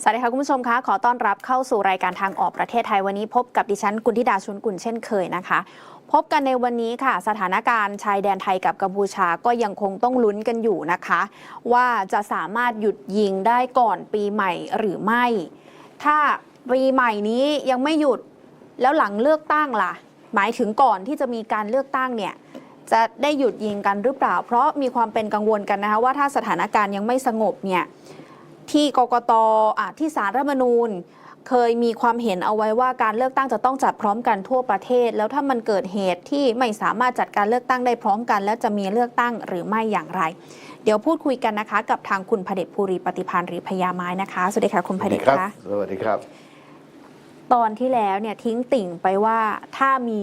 สวัสดีค่ะคุณผู้ชมคะขอต้อนรับเข้าสู่รายการทางออกประเทศไทยวันนี้ พบกับดิฉันกุลธิดาชุนกุลเช่นเคยนะคะ พบกันในวันนี้ค่ะ สถานการณ์ชายแดนไทยกับกัมพูชาก็ยังคงต้องลุ้นกันอยู่นะคะ ว่าจะสามารถหยุดยิงได้ก่อนปีใหม่หรือไม่ ถ้าปีใหม่นี้ยังไม่หยุดแล้วหลังเลือกตั้งล่ะ หมายถึงก่อนที่จะมีการเลือกตั้งเนี่ยจะได้หยุดยิงกันหรือเปล่า เพราะมีความเป็นกังวลกันนะคะว่าถ้าสถานการณ์ยังไม่สงบเนี่ย ที่กกตอะที่สารรัฐธรรมนูญ เคยมีความเห็นเอาไว้ว่าการเลือกตั้งจะต้องจัดพร้อมกันทั่วประเทศ แล้วถ้ามันเกิดเหตุที่ไม่สามารถจัดการเลือกตั้งได้พร้อมกัน แล้วจะมีเลือกตั้งหรือไม่อย่างไร เดี๋ยวพูดคุยกันนะคะ กับทางคุณพเดชภูริปฏิพันธ์หรือพญาไม้นะคะสวัสดีค่ะคุณพเดชครับคะสวัสดีครับ ตอนที่แล้วเนี่ยทิ้งติ่งไปว่าถ้ามี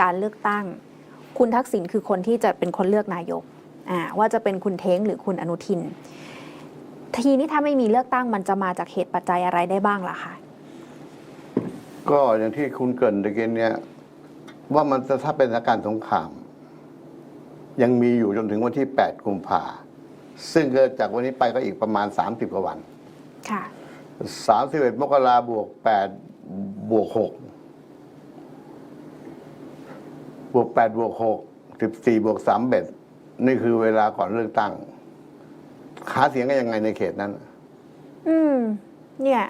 การเลือกตั้ง คุณทักษิณคือคนที่จะเป็นคนเลือกนายกอ่าว่าจะเป็นคุณเท้งหรือคุณอนุทิน ทีนี้ถ้าไม่มีเลือกตั้งมันจะมาจากเหตุปัจจัยอะไรได้บ้างล่ะคะก็อย่างที่คุณเกรินตะกี้เนี่ย ว่ามันจะถ้าเป็นสถานการณ์สงคราม ยังมีอยู่จนถึงวันที่ 8 กุมภาซึ่งเกิดจากวันนี้ไปก็อีกประมาณ 30 กว่าวัน ค่ะ 31 มกราบวก 8 บวก 6 บวก 8 บวก 6 14 บวก3เบ็ดนี่คือเวลาก่อนเลือกตั้ง หาเสียงกันยังไงในเขตนั้น อืม เนี่ย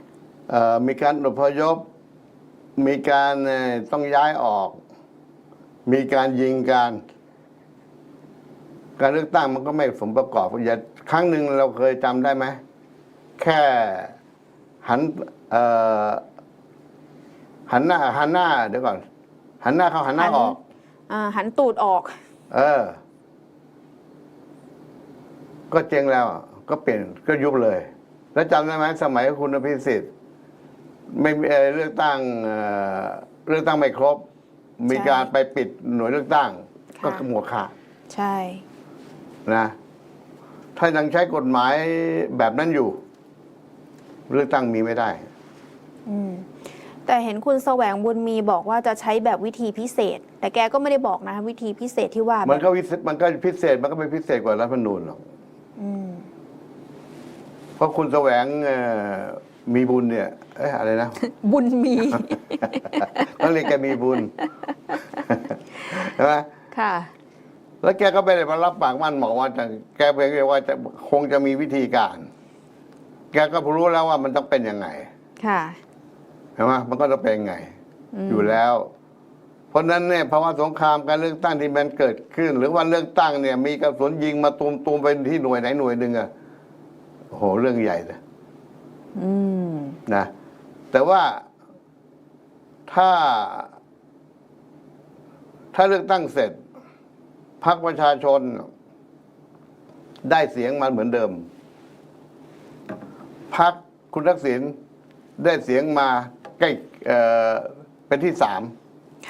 เอ่อมีการอพยพ มีการเอ่อต้องย้ายออก มีการยิงการ การเลือกตั้งมันก็ไม่สมประกอบอย่าครั้งหนึ่งเราเคยจำได้ไหม แค่หันเอ่อหันหน้าหันหน้าเดี๋ยวก่อน หันหน้าเข้าหันหน้าหันออก อ่าหันตูดออก เออ ก็เจ๊งแล้ว ก็เปลี่ยนก็ยุบเลย แล้วจำได้ไหมสมัยคุณอภิสิทธิ์ไม่มีเอ่อเลือกตั้งเอ่อเลือกตั้งไม่ครบ มีใช่การไปปิดหน่วยเลือกตั้งค่ะก็ขมวดขาดใช่นะถ้ายังใช้กฎหมายแบบนั้นอยู่ เลือกตั้งมีไม่ได้อืมแต่เห็นคุณแสวงบุญมีบอกว่าจะใช้แบบวิธีพิเศษ แต่แกก็ไม่ได้บอกนะ วิธีพิเศษที่ว่า มันแบบก็วิเศษมันก็พิเศษมันก็ไม่พิเศษกว่ารัฐธรรมนูญหรอกอืม เพราะคุณแสวงเอ่อมีบุญเนี่ยเอ้ยอะไรนะ บุญมีต้องเรียกแกมีบุญใช่ไหมค่ะ แล้วแกก็ไม่ได้มารับปากมั่นบอกว่าจะแกเพียงแต่ว่าจะคงจะมีวิธีการ แกก็รู้แล้วว่ามันต้องเป็นยังไง ค่ะใช่ไหมมันก็ต้องเป็นยังไงอืมอยู่แล้ว เพราะฉะนั้นเนี่ยภาวะสงครามการเลือกตั้งที่มันเกิดขึ้น หรือว่าเลือกตั้งเนี่ย มีกระสุนยิงมาตูมตูมๆไปที่หน่วยไหนหน่วยหนึ่งอะ โอ้โหเรื่องใหญ่เลยอืมนะแต่ว่าถ้า ถ้าเลือกตั้งเสร็จพรรคประชาชน ได้เสียงมาเหมือนเดิมพรรคคุณทักษิณได้เสียงมาใกล้เอ่อเป็นที่สาม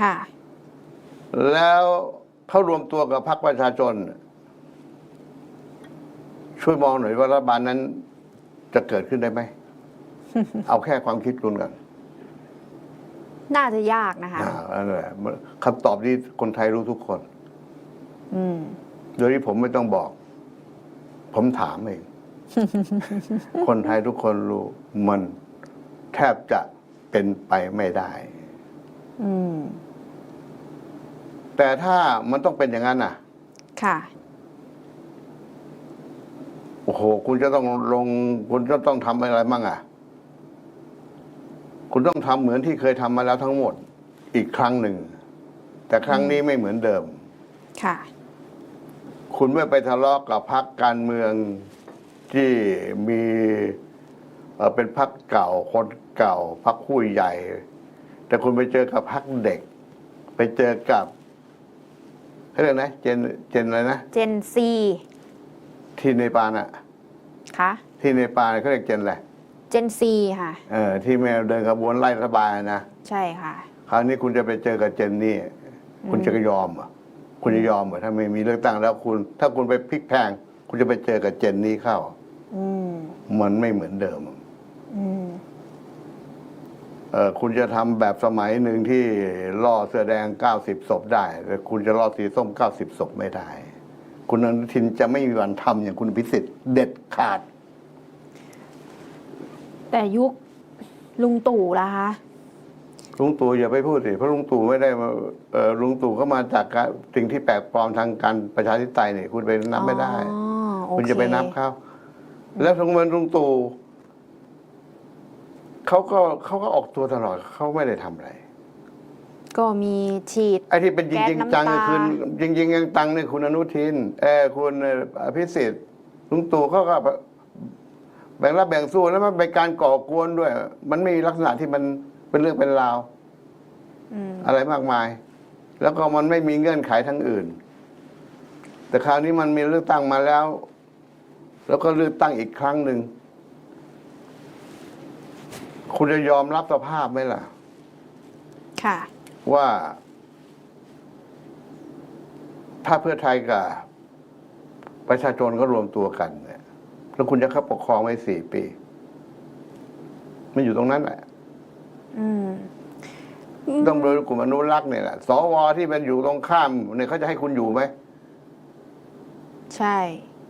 ค่ะ แล้วเขารวมตัวกับพรรคประชาชน ช่วยมองหน่อยว่ารัฐบาลนั้นจะเกิดขึ้นได้ไหม เอาแค่ความคิดคุณกันน่าจะยากนะคะอ่านั่นแหละคำตอบนี้คนไทยรู้ทุกคน อืม โดยที่ผมไม่ต้องบอก ผมถามเอง คนไทยทุกคนรู้มันแทบจะเป็นไปไม่ได้ อืม แต่ถ้ามันต้องเป็นอย่างนั้นน่ะ ค่ะโอ้โห คุณจะต้องลง คุณจะต้องทำอะไรมั่งอะ คุณต้องทำเหมือนที่เคยทำมาแล้วทั้งหมด อีกครั้งหนึ่ง แต่ครั้งนี้ไม่เหมือนเดิม ค่ะ คุณไม่ไปทะเลาะกับพรรคการเมืองที่มีเอ่อเป็นพรรคเก่าคนเก่าพรรคผู้ใหญ่ แต่คุณไปเจอกับพรรคเด็ก ไปเจอกับเขาเรียกนะ เจนเจนอะไรนะ เจนซี ที่เนปาลอะ คะที่เนปาลเขาเรียกเจนอะไรเจนซีค่ะ เออที่แม่เดินขบวนไล่รัฐบาลนะใช่ค่ะ คราวนี้คุณจะไปเจอกับเจนนี่ คุณจะยอมเหรอคุณจะยอมเหรอถ้าไม่มีเลือกตั้งแล้วคุณ ถ้าคุณไปพลิกแพลงคุณจะไปเจอกับเจนนี่เข้าอืมมันไม่เหมือนเดิมอืมเออคุณจะทำแบบสมัยหนึ่งที่ล่อเสื้อแดงเก้าสิบศพได้แต่คุณจะล่อสีส้มเก้าสิบศพไม่ได้ คุณอนุทินจะไม่มีวันทำอย่างคุณพิสิทธิ์เด็ดขาด แต่ยุคลุงตู่ล่ะคะลุงตู่อย่าไปพูดสิเพราะลุงตู่ไม่ได้มาเออลุงตู่ก็มาจากการสิ่งที่แปลกปลอมทางการประชาธิปไตยเนี่ยคุณไปนับไม่ได้ อ๋อโอคุณเจะไปนับเขาแล้วทงมันลุงตู่เขาก็เขาก็ออกตัวตลอดเขาไม่ได้ทำอะไร ก็มีฉีด ไอ้ที่เป็นจริงแก๊จริสงน้ำจังตาก็คือจริงจริงๆจังตังเนี่ยคุณอนุทินเออคุณอภิสิทธิ์ลุงตู่เขาก็แบ่งรับแบ่งสู้แล้วมันเป็นการก่อกวนด้วย มันไม่มีลักษณะที่มันเป็นเรื่องเป็นราวอืมอะไรมากมาย แล้วก็มันไม่มีเงื่อนไขทั้งอื่น แต่คราวนี้มันมีเลือกตั้งมาแล้ว แล้วก็เลือกตั้งอีกครั้งหนึ่ง คุณจะยอมรับสภาพไหมล่ะ ค่ะ ว่าถ้าเพื่อไทยกับประชาชนก็รวมตัวกันเนี่ยแล้วคุณจะเข้าปกครองไว้สี่ปี มันอยู่ตรงนั้นแหละอืมต้องโดยกลุ่มอนุรักษ์เนี่ยแหละสวที่เป็นอยู่ตรงข้ามเนี่ยเขาจะให้คุณอยู่ไหม ใช่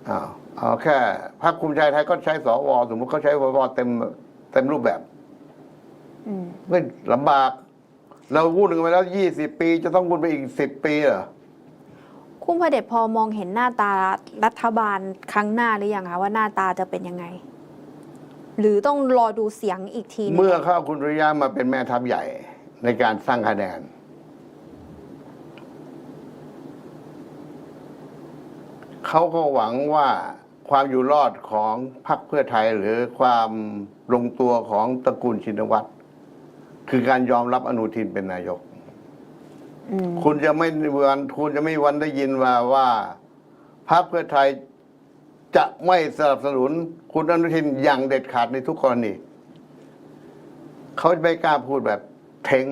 อ้าวเอาแค่พรรคภูมิใจไทยก็ใช้สวสมมติเขาใช้สวเต็มเต็มรูปแบบอืมไม่ลำบาก เราวุ่นกันไปแล้วยี่สิบปี จะต้องวุ่นไปอีกสิบปีเหรอคุณพระเดชพอมองเห็นหน้าตารัฐบาลครั้งหน้าหรือยังคะว่าหน้าตาจะเป็นยังไง หรือต้องรอดูเสียงอีกทีหนึ่งเมื่อเข้าคุณริยามาเป็นแม่ทัพใหญ่ในการสร้างคะแนนเขาก็หวังว่าความอยู่รอดของพรรคเพื่อไทยหรือความลงตัวของตระกูลชินวัตร คือการยอมรับอนุทินเป็นนายกอืมคุณจะไม่มีวันคุณจะไม่มีวันได้ยินว่าว่าพรรคเพื่อไทยจะไม่สนับสนุน คุณอนุทินอย่างเด็ดขาดในทุกกรณีเขาจะไม่กล้าพูดแบบเทง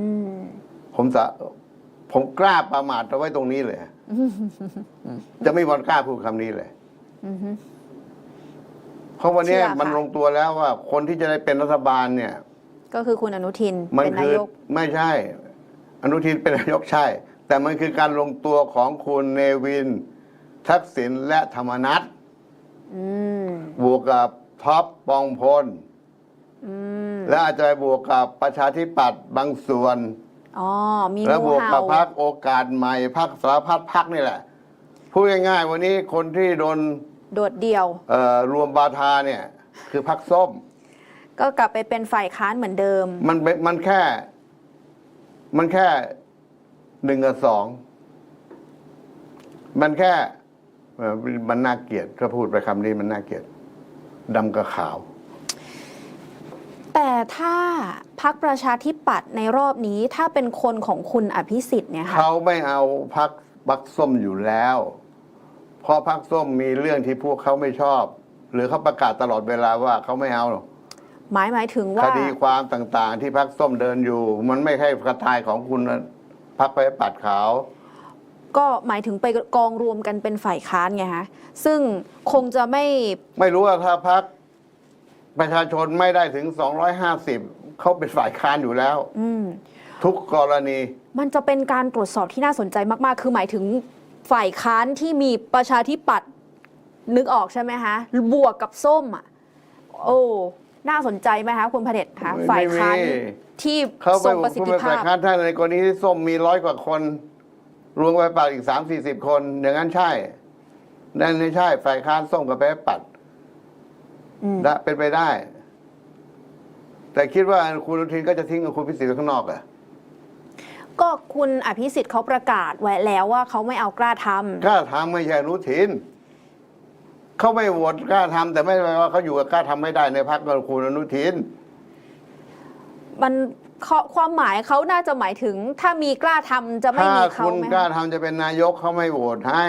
อืมผมสะผมกล้าประมาทเอาไว้ตรงนี้เลย จะไม่มีวันกล้าพูดคำนี้เลยอืมเพราะวันนี้เชื่อค่ะมันลงตัวแล้วว่า คนที่จะได้เป็นรัฐบาลเนี่ย ก็คือคุณอนุทินมันเป็นนาคือยก ไม่ใช่ อนุทินเป็นนายกใช่ แต่มันคือการลงตัวของคุณเนวิน ทักษิณและธรรมนัฐอืม บวกกับท็อปปองพล อืม และอาจจะบวกกับประชาธิปัตย์บางส่วน อ๋อ มีและบงูวกเห่ากับพักโอกาสใหม่พักสารพัดพักนี่แหละ พูดง่ายๆ วันนี้คนที่โดนโดดเดี่ยว เอ่อรวมบาทาเนี่ย คือพักส้ม ก็กลับไปเป็นฝ่ายค้านเหมือนเดิม มันเป็นมันแค่ มันแค่หนึ่งกับสอง มันแค่เอ่อมันน่าเกลียดถ้าพูดไปคำนี้มันน่าเกลียดดำกับขาว แต่ถ้าพักประชาธิปัตย์ในรอบนี้ถ้าเป็นคนของคุณอภิสิทธิ์เนี่ยค่ะ เขาไม่เอาพักพักส้มอยู่แล้ว เพราะพักส้มมีเรื่องที่พวกเขาไม่ชอบ หรือเขาประกาศตลอดเวลาว่าเขาไม่เอาหรอก หมายหมายถึงคว่า ดีความต่างๆ ที่พักส้มเดินอยู่ มันไม่ใช่กระทายของคุณพักไปปัดขาว ก็หมายถึงไปกองรวมกันเป็นฝ่ายค้านไงฮะซึ่งคงจะไม่ ไม่รู้ว่าถ้าพักประชาชนไม่ได้ถึง 250 เขาเป็นฝ่ายค้านอยู่แล้ว อืม ทุกกรณี มันจะเป็นการตรวจสอบที่น่าสนใจมาก ๆ คือหมายถึงฝ่ายค้านที่มีประชาธิปัตย์นึกออกใช่ไหมคะบวกกับส้มอะ โอ้ น่าสนใจไหมคะคุณพระเดชคะไม่ฝ่ายค้านไม่มีที่เขาทไปรงประสิทคุณธิเป็นภาฝ่ายพ ค้านท่านในกรณีที่ส้มมีร้อยกว่าคน รวมไปปัดอีกสามสี่สิบคน อย่างนั้นใช่ นั่นไม่ใช่ ฝ่ายค้านส้มกับไปปัดอืม ได้เป็นไปได้ แต่คิดว่าคุณอนุทินก็จะทิ้งกับคุณพิสิทธิ์ไว้ข้างนอกเหรอะก็คุณอภิสิทธิ์เขาประกาศไว้แล้วว่าเขาไม่เอากล้าทำ กล้าทำไม่ใช่อนุทิน เขาไม่โหวตกล้าทำแต่ไม่ได้แปลว่าเขาอยู่กับกล้าทำไม่ได้ในพรรคกับคุณอนุทิน มันข้อความหมายเขาน่าจะหมายถึง ถ้ามีกล้าทำจะไม่ถ้ามีเขาคุณไหมกล้าคะทำจะเป็นนายกเขาไม่โหวตให้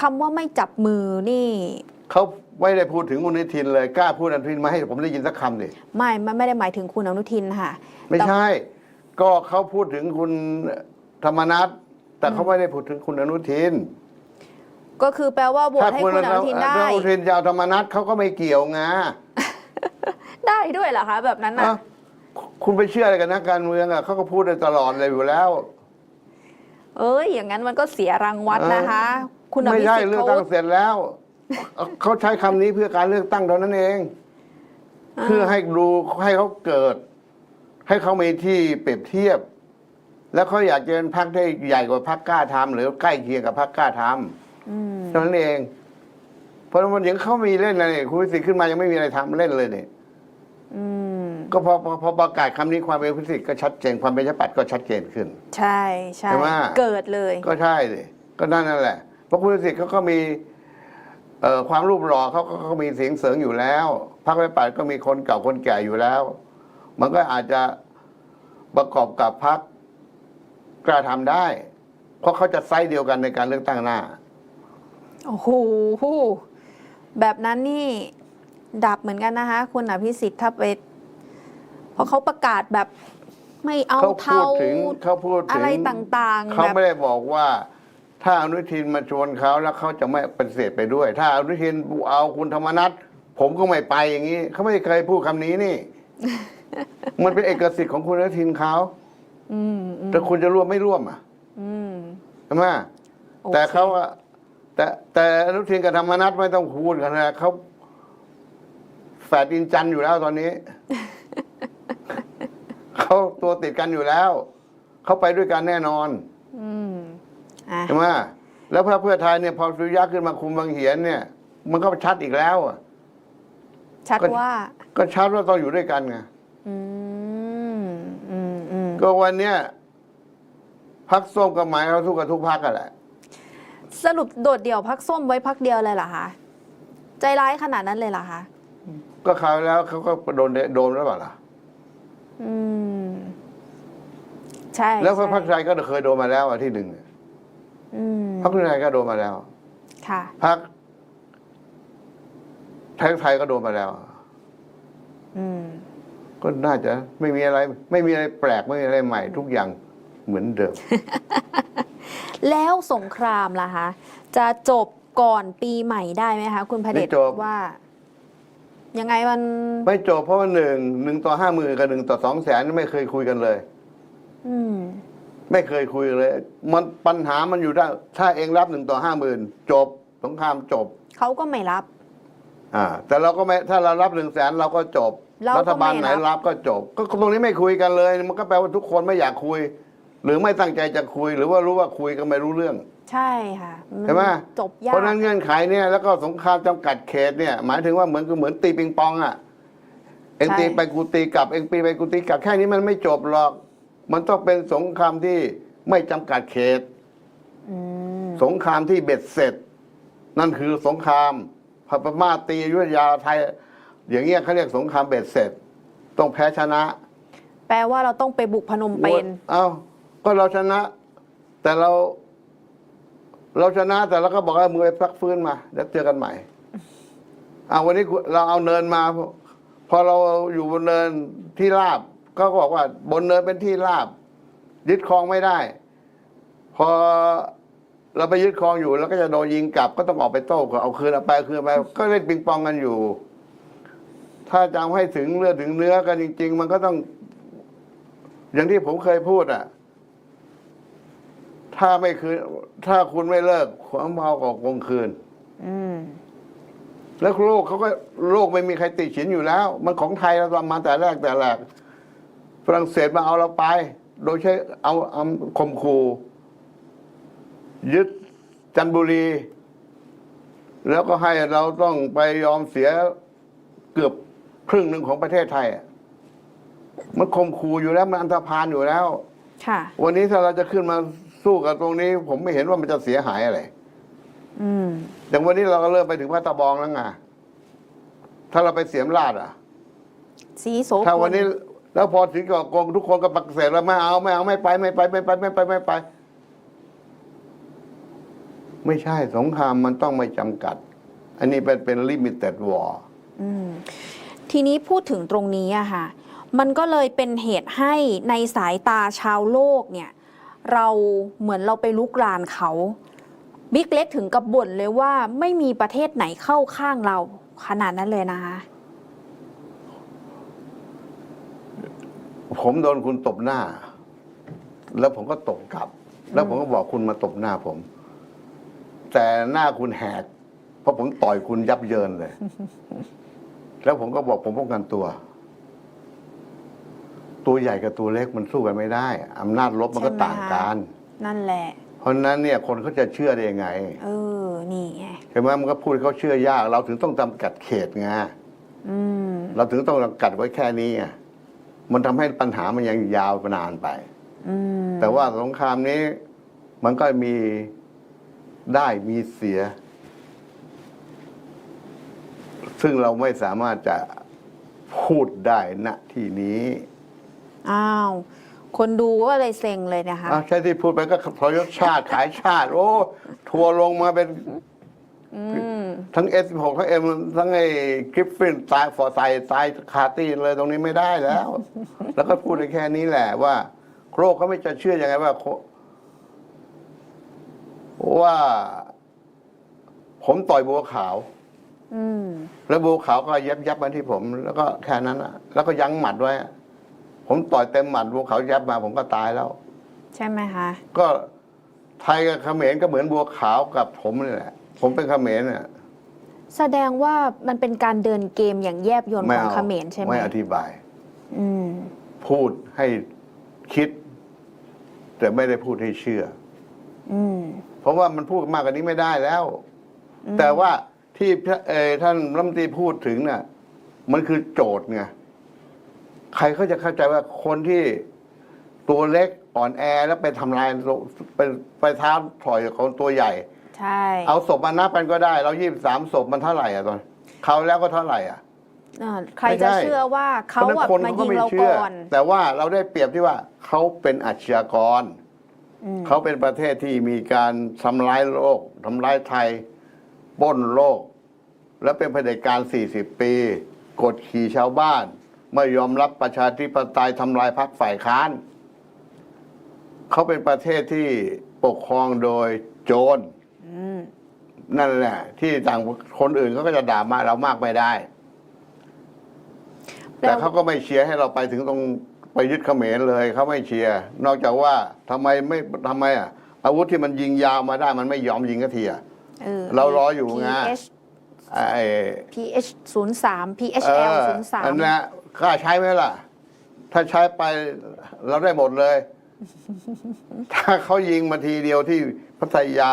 คำว่าไม่จับมือนี่เขาไม่ได้พูดถึงคุณอนุทินเลยกล้าพูดอนุทินมาให้ผมได้ยินสักคำดิไม่มันไม่ได้หมายถึงคุณอนุทินค่ะ ไม่ใช่ ก็เขาพูดถึงคุณธรรมนัฐแต่เขาไม่ได้พูดถึงคุณอนุทิน ก็คือแปลว่าโหวตให้คุณอนุทินได้ถ้าคุณอนุทินจะเอาธรรมนัฐเขาก็ไม่เกี่ยวงาได้ด้วยเหรอคะแบบนั้นนะเอ้าคุณไปเชื่ออะไรกันนักการเมืองอะเขาก็พูดได้ตลอดเลยอยู่แล้ว เอ้ยอย่างนั้นมันก็เสียรังวัดนะคะ คุณอไม่ภิใช่สิทธิ์เลือกเขาตั้งเสร็จแล้วเขาใช้คำนี้เพื่อการเลือกตั้งเท่านั้นเอง เพื่อให้ดูให้เขาเกิด ให้เขามีที่เปรียบเทียบ แล้วเขาอยากจะเป็นพรรคที่ใหญ่กว่าพรรคกล้าทำหรือใกล้เคียงกับพรรคกล้าทำอืม เท่านั้นเอง เพราะมันยังเขามีเล่นอะไรเนี่ยคุณวิสิทธิ์ขึ้นมายังไม่มีอะไรทำเล่นเลยเนี่ยอืมก็พอพอพอประกาศคำนี้ความเป็นคุณวิสิทธิ์ก็ชัดเจนความเป็นชาติปัตย์ก็ชัดเจนขึ้นใช่ใช่ใช่ไหมเกิดเลย ก็ใช่สิก็นั่นนั่นแหละ เพราะคุณวิสิทธิ์เขาก็มีเอ่อความรูปหล่อเขาก็เขามีเสียงเสริงอยู่แล้วพรรคประชาธิปัตย์ก็มีคนเก่าคนแก่อยู่แล้ว มันก็อาจจะประกอบกับพรรคกล้าทำได้ เพราะเขาจะไซส์เดียวกันในการเลือกตั้งหน้า โอ้โหแบบนั้นนี่ดับเหมือนกันนะคะ คุณอภิสิทธิ์ถ้าไปเพราะเขาประกาศแบบไม่เอาเขาพูเทาดถึงเขาพูดถึงอะไรต่างๆเขาแบบไม่ได้บอกว่า ถ้าอนุทินมาชวนเขาแล้วเขาจะไม่ปฏิเสธไปด้วย ถ้าอนุทินเอาคุณธรรมนัฐผมก็ไม่ไปอย่างนี้เขาไม่เคยพูดคำนี้นี่ มันเป็นเอกสิทธิ์ของคุณอนุทินเขาอืมอืมแต่คุณจะร่วมไม่ร่วมอะอืมใช่ไหมโอคแต่เขาอะ แต่แต่อนุทินกับธรรมนัฐไม่ต้องพูดกันนะเขาแฝดอินจันทร์อยู่แล้วตอนนี้ เขาตัวติดกันอยู่แล้ว เขาไปด้วยกันแน่นอนอืมอะใช่ไหมแล้วพรรคเพื่อไทยเนี่ยพอสุริยะขึ้นมาคุมบางเหียนเนี่ย มันก็ชัดอีกแล้วอะชัดก็ว่า ก็ชัดว่าต้องอยู่ด้วยกันไงอืมอืมอืมก็วันเนี้ยพักส้มกับหมายเราสู้กับทุกพักกันแหละ สรุปโดดเดี่ยวพักส้มไว้พักเดียวเลยเหรอคะใจร้ายขนาดนั้นเลยเหรอคะก็คราวแล้วเขาก็โดนโดนแล้วเปล่าล่ะอืมใช่แล้วก็ใช่พรรคไทยก็เคยโดนมาแล้วอะที่หนึ่งอืมพรรคเพื่อไทยก็โดนมาแล้ว ค่ะพรรคไทยไทยก็โดนมาแล้วอืมก็น่าจะไม่มีอะไร ไม่มีอะไรแปลกไม่มีอะไรใหม่ ทุกอย่างเหมือนเดิม แล้วสงครามล่ะคะจะจบก่อนปีใหม่ได้ไหมคะคุณพระเดชไม่จบ ว่า ยังไงมันไม่จบเพราะว่าหนึ่งหนึ่งต่อห้าหมื่นกับหนึ่งต่อสองแสนไม่เคยคุยกันเลย อืม ไม่เคยคุยเลย มันปัญหามันอยู่ได้ถ้าเองรับหนึ่งต่อห้าหมื่นจบสงครามจบ เขาก็ไม่รับ อ่า แต่เราก็ไม่ถ้าเรารับหนึ่งแสนเราก็จบเราก็รัฐบาลไหนไม่รับ รับก็จบ ก็ตรงนี้ไม่คุยกันเลย มันก็แปลว่าทุกคนไม่อยากคุย หรือไม่ตั้งใจจะคุยหรือว่ารู้ว่าคุยก็ไม่รู้เรื่อง ใช่ค่ะนใช่ไหมจบยากเพราะฉะนั้นเงื่อนไขเนี่ยแล้วก็สงครามจำกัดเขตเนี่ยหมายถึงว่าเหมือนกับเหมือนตีปิงปองอะเอ็งตีไปกูตีกลับเอ็งตีไปกูตีกลับแค่นี้มันไม่จบหรอก มันต้องเป็นสงครามที่ไม่จำกัดเขต อืมสงครามที่เบ็ดเสร็จ นั่นคือสงครามพระประมาทตีอยุธยาไทย อย่างเงี้ยเขาเรียกสงครามเบ็ดเสร็จ ต้องแพ้ชนะแปลว่าเราต้องไปบุกพนมเปญ เอ้า ก็เราชนะ แต่เรา เราชนะแต่เราก็บอกว่ามือไปพักฟื้นมาแล้วเจอกันใหม่เอาวันนี้เราเอาเนินมา พอเราอยู่บนเนินที่ราบ ก็บอกว่า บนเนินเป็นที่ราบ ยึดครองไม่ได้ พอเราไปยึดครองอยู่แล้วก็จะโดนยิงกลับ ก็ต้องออกไปโต้ก็เอาคืนเอาไปคืนไปก็เล่นปิงปองกันอยู่ ถ้าจะเอาให้ถึงเลือดถึงเนื้อกันจริง ๆ มันก็ต้อง อย่างที่ผมเคยพูดอะ ถ้าไม่คืน ถ้าคุณไม่เลิกความเมาก็คงคืน อืม แล้วโลกเขาก็โลกไม่มีใครติดฉินอยู่แล้ว มันของไทยเราทำมาแต่แรกแต่แรกฝรั่งเศสมาเอาเราไป โดยใช้เอาเอาคมคูยึดจันทบุรี แล้วก็ให้เราต้องไปยอมเสียเกือบครึ่งหนึ่งของประเทศไทยอะมันคมคูอยู่แล้วมันอันธพาลอยู่แล้ว ค่ะ วันนี้ถ้าเราจะขึ้นมา สู้กับตรงนี้ ผมไม่เห็นว่ามันจะเสียหายอะไรอืมอย่างวันนี้เราก็เริ่มไปถึงพัตตะบองแล้วไงถ้าเราไปเสียมราดอะ สีโสถ้าพวันลนี้แล้วพอถึงเกาะกงทุกคนก็ปฏิเสธแล้วไม่เอาไม่เอาไม่ไปไม่ไปไม่ไปไม่ไปไม่ไป ไม่ใช่สงครามมันต้องไม่จำกัด อันนี้เป็นเป็นลิมิเต็ดวอร์อืมทีนี้พูดถึงตรงนี้อะค่ะ มันก็เลยเป็นเหตุให้ในสายตาชาวโลกเนี่ย เราเหมือนเราไปลุกรานเขา บิ๊กเล็กถึงกับบ่นเลยว่าไม่มีประเทศไหนเข้าข้างเราขนาดนั้นเลยนะคะผมโดนคุณตบหน้า แล้วผมก็ตบกลับ แล้วผมก็บอกคุณมาตบหน้าผม แต่หน้าคุณแหก เพราะผมต่อยคุณยับเยินเลย แล้วผมก็บอกผมป้องกันตัว ตัวใหญ่กับตัวเล็กมันสู้กันไม่ได้อำนาจลบมันก็ใช่ไหมต่างกัน นั่นแหละ เพราะฉะนั้นเนี่ยคนเขาจะเชื่อได้ยังไง เออ นี่ไงเห็นไหมมันก็พูดให้เขาเชื่อยาก เราถึงต้องจำกัดเขตไงอืมเราถึงต้องจำกัดไว้แค่นี้ไงมันทำให้ปัญหามันยังยาวนานไปอืมแต่ว่าสงครามนี้ มันก็มีได้มีเสีย ซึ่งเราไม่สามารถจะพูดได้ณที่นี้ อ้าว คนดูก็เลยเซ็งเลยนะคะอ้าวใช่ที่พูดไปก็พยศชาติ ขายชาติ โอ้ ทัวร์ลงมาเป็นอืม ทั้ง S16 ทั้ง M ทั้งไอ้กริฟฟินตายฟอร์ไซตายคาร์ตี้เลยตรงนี้ไม่ได้แล้ว แล้วก็พูดได้แค่นี้แหละว่าโลกเขาไม่จะเชื่อยังไงว่าโคว่า ผมต่อยบัวขาว อืม แล้วบัวขาวก็ยับยับมาที่ผม แล้วก็แค่นั้นอะแล้วก็ยั้งหมัดไว้อะ ผมต่อยเต็มหมัดบัวขาวยับมาผมก็ตายแล้ว ใช่ไหมคะ ก็ไทยกับเขมรก็เหมือนบัวขาวกับผมนี่แหละ ผมเป็นเขมรเนี่ยแสดงว่ามันเป็นการเดินเกมอย่างแยบยลไม่ของเอาเขมรใช่ไหมไม่อธิบาย อืม พูดให้คิด แต่ไม่ได้พูดให้เชื่อ อืม เพราะว่ามันพูดมากกว่านี้ไม่ได้แล้วอืมแต่ว่าที่พระเอ่อท่านรัฐมนตรีพูดถึงน่ะ มันคือโจทย์ไง ใครเขาจะเข้าใจว่าคนที่ตัวเล็กอ่อนแอแล้วไปทำลายไปไปท้าถอยของตัวใหญ่ ใช่ เอาศพมานับกันก็ได้ เรายี่สามศพมันเท่าไหร่อะตอนเขาวแล้วก็เท่าไหร่อะเออใครจะเชื่อว่าเขาพระฉะอะนั้นคนมาเขายิงไม่เราเชื่อก่อนแต่ว่าเราได้เปรียบที่ว่าเขาเป็นอาชญากรอืมเขาเป็นประเทศที่มีการทำร้ายโลกทำร้ายไทยปล้นโลก และเป็นเผด็จการ 40 ปี กดขี่ชาวบ้าน ไม่ยอมรับประชาธิปไตยทำลายพรรคฝ่ายค้าน เขาเป็นประเทศที่ปกครองโดยโจรอืมนั่นแหละ ที่ต่างคนอื่นเขาก็จะด่ามาเรามากไม่ได้ แต่เขาก็ไม่เชียร์ให้เราไปถึงตรงไปยึดเขมรเลยเขาไม่เชียร์นอกจากว่าทำไมไม่ทำไมอะ อาวุธที่มันยิงยาวมาได้มันไม่ยอมยิงกทีอะเออเรารออยู่ไง PH ไอ้ PH ศูนย์สามเอ PHL อศูนย์สามอันนั้น กล้าใช้ไหมล่ะ ถ้าใช้ไปเราได้หมดเลย ถ้าเขายิงมาทีเดียวที่พัทยา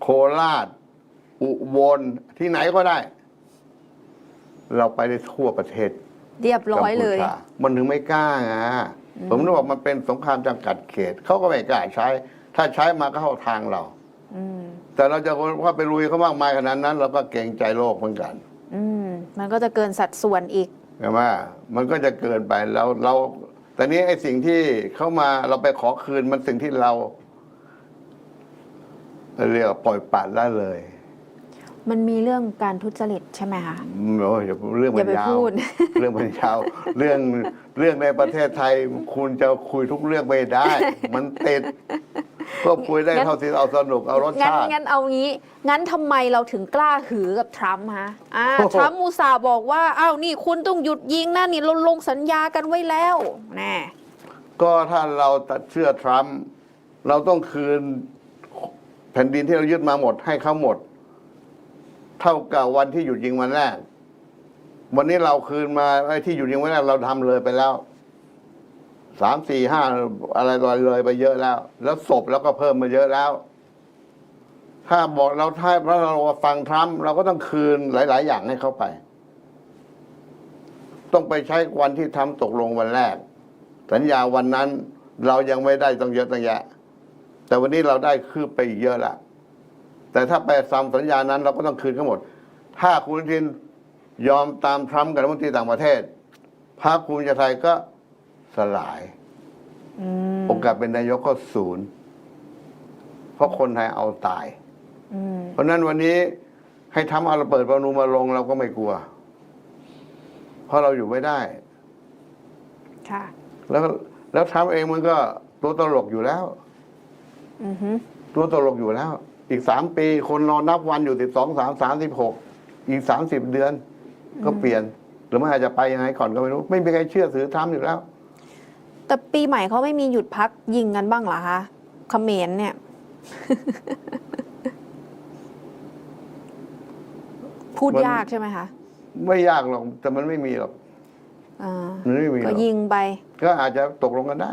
โคราช อุบลที่ไหนก็ได้ เราไปได้ทั่วประเทศเรียบร้อยเลย กัมพูชามันถึงไม่กล้าไงผมนึกว่ามันเป็นสงครามจำกัดเขต เขาก็ไม่กล้าใช้ ถ้าใช้มาก็เข้าทางเรา อืม แต่เราจะว่าไปลุยเขามากมายขนาดนั้น เราก็เกรงใจโลกเหมือนกัน อืม มันก็จะเกินสัดส่วนอีก ใช่ไหมมันก็จะเกินไปแล้วเราแต่นี้ไอ้สิ่งที่เข้ามาเราไปขอคืนมันสิ่งที่เราเรียกว่าปล่อยปละละเลย มันมีเรื่องการทุจริตใช่ไหมคะโอ้ยอย่าเรื่องมัอย่านไปยาวพูดเรื่องมันยาว เรื่องเรื่องในประเทศไทย คุณจะคุยทุกเรื่องไม่ได้ มันติด ก็คุยได้งั้นเท่าที่เอาสนุกเอารสงั้นชาติ งั้นเอางี้ งั้นทำไมเราถึงกล้าหือกับทรัมป์ฮะอ่าโอ้โห ทรัมป์มูซาห์บอกว่าอ้าวนี่คุณต้องหยุดยิงนะนี่เราลงสัญญากันไว้แล้วแน่ก็ถ้าเราตัดเชื่อทรัมป์เราต้องคืนแผ่นดินที่เรายึดมาหมดให้เขาหมด เท่ากับวันที่หยุดยิงวันแรก วันนี้เราคืนมาไอ้ที่หยุดยิงวันแรกเราทำเลยไปแล้ว สามสี่ห้าอะไรลอยเลยไปเยอะแล้ว แล้วศพแล้วก็เพิ่มมาเยอะแล้ว ถ้าบอกเราถ้าเพราะเราฟังทรัมป์เราก็ต้องคืนหลาย ๆ อย่างให้เขาไป ต้องไปใช้วันที่ทำตกลงวันแรก สัญญาวันนั้นเรายังไม่ได้ต้องเยอะตั้งแยะ แต่วันนี้เราได้คืบไปอีกเยอะละแต่ถ้าไปซ้ำสัญญานั้น เราก็ต้องคืนทั้งหมด ถ้าคุณอนุทินยอมตามทรัมป์กับรัฐมนตรีต่างประเทศพรรคภูมิใจไทยก็ สลายอืมโอกาสเป็นนายกก็ศูนย์ เพราะคนไทยเอาตายอืมเพราะฉะนั้นวันนี้ให้ทำเอาระเบิดปรนูมาลงเราก็ไม่กลัว เพราะเราอยู่ไม่ได้ค่ะแล้วแล้วทำเองมันก็ตัวตลกอยู่แล้วอือฮึตัวตลกอยู่แล้ว อีกสามปี คนรอนับวันอยู่สิบสองสามสามสิบหกอีกสามสิบเดือน ก็เปลี่ยน หรือไม่อาจจะไปยังไงก่อนก็ไม่รู้ ไม่มีใครเชื่อถือทำอยู่แล้ว แต่ปีใหม่เขาไม่มีหยุดพักยิงกันบ้างเหรอคะเขมรเนี่ย พูดมันยากใช่ไหมคะ ไม่ยากหรอก แต่มันไม่มีหรอกอ่ามันไม่มีหรก็อกยิงไป ก็อาจจะตกลงกันได้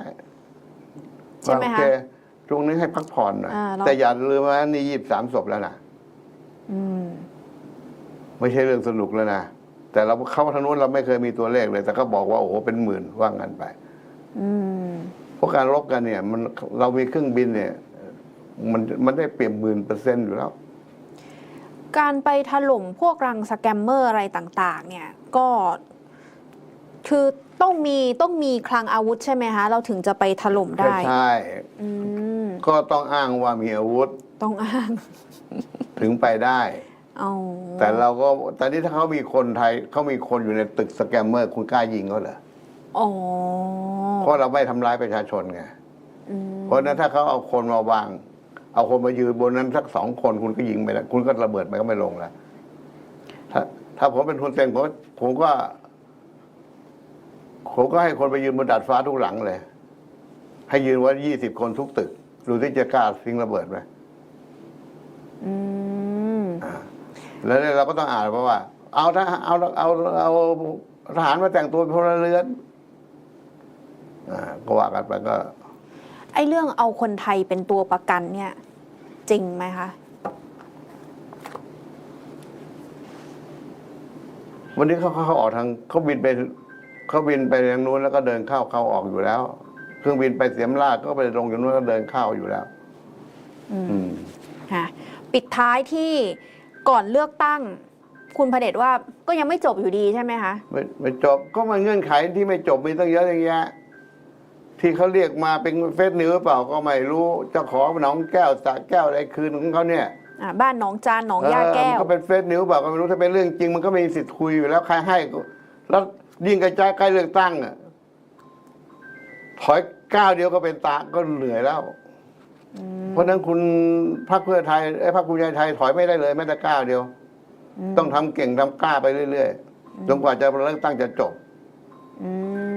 ใช่ไหมคะว่าโอเคตรงนี้ให้พักผ่อนหน่อยอ่าเราแต่อย่าลืมว่านี่ยี่สิบสามศพแล้วนะอืมไม่ใช่เรื่องสนุกแล้วนะ แต่เราเข้าทางนู้นเราไม่เคยมีตัวเลขเลย แต่ก็บอกว่าโอ้โหเป็นหมื่นว่างันไปอืม เพราะการรบกันเนี่ย มันเรามีเครื่องบินเนี่ย มันมันได้เปรียบหมื่นเปอร์เซ็นต์อยู่แล้ว การไปถล่มพวกรังสแกมเมอร์อะไรต่าง ๆ เนี่ยก็คือต้องมีต้องมีคลังอาวุธใช่ไหมคะเราถึงจะไปถล่มได้ใช่อืมก็ต้องอ้างว่ามีอาวุธ ต้องอ้าง ถึงไปได้เอาแต่เราก็ตอนนี้ถ้าเขามีคนไทยเขามีคนอยู่ในตึกสแกมเมอร์ คุณกล้ายิงเขาเหรอ อ๋อเพราะเราไม่ทำร้ายประชาชนไงอืมเพราะฉะนั้นถ้าเขาเอาคนมาวาง เอาคนมายืนบนนั้นสักสองคนคุณก็ยิงไปแล้วคุณก็ระเบิดมันก็ไม่ลงแล้วถ้าถ้าผมเป็นทุนเซนผมผมก็ผมก็ให้คนไปยืนบนดาดฟ้าทุกหลังเลย ให้ยืนไว่ายี่สิบคนทุกตึกดูที่จะกล้าทิ้งระเบิดไหม อืมแล้วเนี่ยเราก็ต้องอ่านเพราะว่า เอาทหารเอาเอาเอาทหารมาแต่งตัวเป็นพลเรือน อ่าก็ว่ากันไปก็ ไอ้เรื่องเอาคนไทยเป็นตัวประกันเนี่ย จริงไหมคะ วันนี้เขาเขาเขาออกทางเขาบินไปเขาบินไปทางนู้นแล้วก็เดินเข้าเข้าออกอยู่แล้ว เครื่องบินไปเสียมราชก็ไปลงอยู่นู้นก็เดินเข้าอยู่แล้ว อืมอืม ค่ะปิดท้ายที่ก่อนเลือกตั้ง คุณพระเดชว่าก็ยังไม่จบอยู่ดีใช่ไหมคะ ไม่ไม่จบก็มันเงื่อนไขที่ไม่จบมีตั้งเยอะอย่างเงี้ย ที่เขาเรียกมาเป็นเฟซนิวหรือเปล่าก็ไม่รู้เจ้าของหนองแก้วสระแก้วอะไรคืนของเขาเนี่ยอ่าบ้านหนองจานหนองย่าแก้เออวมันก็เป็นเฟซนิวหรือเปล่าก็ไม่รู้ถ้าเป็นเรื่องจริง มันก็ไม่มีสิทธิ์คุยอยู่แล้วใครให้ก็แล้วยิ่งใกล้ใกล้เลือกตั้งอะถอยก้าวเดียวก็เป็นตาก็เหนื่อยแล้ว เพราะฉะนั้นคุณพรรคเพื่อไทยไอ้พรรคภูมิใจไทยถอยไม่ได้เลยแม้แต่ก้าวเดียวมต้องทำเก่งทำกล้าไปเรื่อยๆจนกว่าจะเลือกตั้งจะจบ อื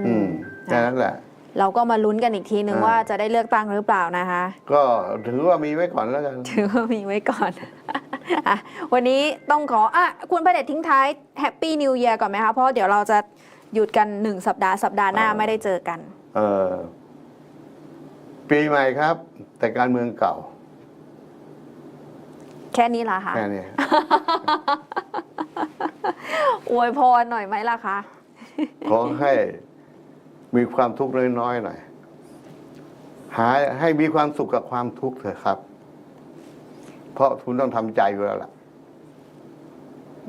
อืมมแค่นั้นแหละ เราก็มาลุ้นกันอีกทีนึงอ่า ว่าจะได้เลือกตั้งหรือเปล่านะคะ ก็ถือว่ามีไว้ก่อนแล้วกัน ถือว่ามีไว้ก่อนอะวันนี้ต้องขออะคุณประเดชทิ้งท้ายแฮปปี้นิว e ย r ก่อนไหมคะ เพราะเดี๋ยวเราจะหยุดกันหนึ่งสัปดาห์สัปดาห์หน้าอ่า ไม่ได้เจอกัน เออปีใหม่ครับ แต่การเมืองเก่าแค่นี้ละค่ะแค่นี้ อวยพรหน่อยไหมล่ะคะ ขอให้ มีความทุกข์น้อยๆหน่อยหาให้มีความสุขกับความทุกข์เถอะครับ เพราะคุณต้องทำใจอยู่แล้วล่ะ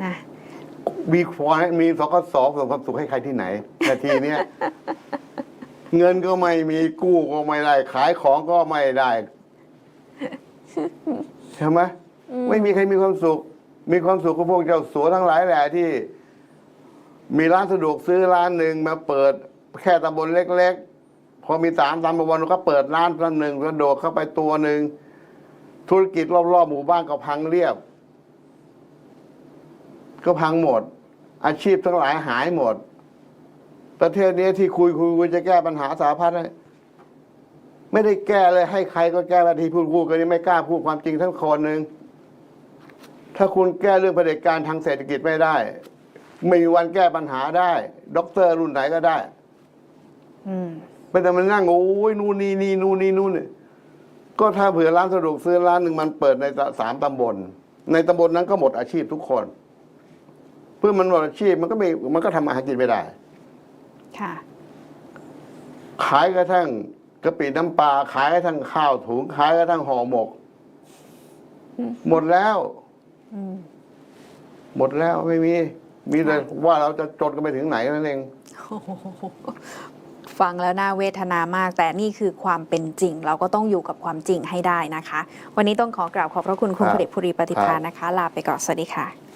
นะมีควายมีสกสส่งความสุขให้ใครที่ไหนนาทีเนี้ยเงินก็ไม่มีกู้ก็ไม่ได้ ขายของก็ไม่ได้ใช่ไหมไม่มีใครมีความสุข มีความสุขกับพวกเจ้าสัวทั้งหลายแหละที่ มีร้านสะดวกซื้อร้านหนึ่งมาเปิด แค่ตำบลเล็ก ๆ พอมีสามตำบลก็เปิดร้านร้านหนึ่งกระโดดเข้าไปตัวหนึ่งธุรกิจรอบๆหมู่บ้านก็พังเรียบ ก็พังหมด อาชีพทั้งหลายหายหมด ประเทศนี้ที่คุยคุยคุยจะแก้ปัญหาสาพัดเนี่ยไม่ได้แก้เลยให้ใครก็แก้บางทีพูดพูดกันนี่ไม่กล้าพูดความจริงทั้งคนหนึ่งถ้าคุณแก้เรื่องเผด็จการทางเศรษฐกิจไม่ได้ ไม่มีวันแก้ปัญหาได้ ด็อกเตอร์รุ่นไหนก็ได้ ไม่แต่มันนั่งโอ้ยนู่นนี่นี่นู่นนี่นู่นนี่ก็ถ้าเผื่อร้านสะดวกซื้อร้านหนึ่งมันเปิดในสามตำบล ในตำบลนั้นก็หมดอาชีพทุกคน เพื่อมันหมดอาชีพมันก็ไม่มันก็ทำมาหากินไม่ได้ ค่ะ ขายกระทั่งกะปิน้ำปลาขายกระทั่งข้าวถุงขายกระทั่งห่อหมก หมดแล้วอืมหมดแล้วไม่มี มีแต่ว่าเราจะจนกันไปถึงไหนนั่นเองโอ้โห ฟังแล้วน่าเวทนามาก แต่นี่คือความเป็นจริง เราก็ต้องอยู่กับความจริงให้ได้นะคะ วันนี้ต้องขอกราบขอบพระคุณคุณครับพระเดชภูริปฏิภาณครับนะคะ ลาไปก่อนสวัสดีค่ะ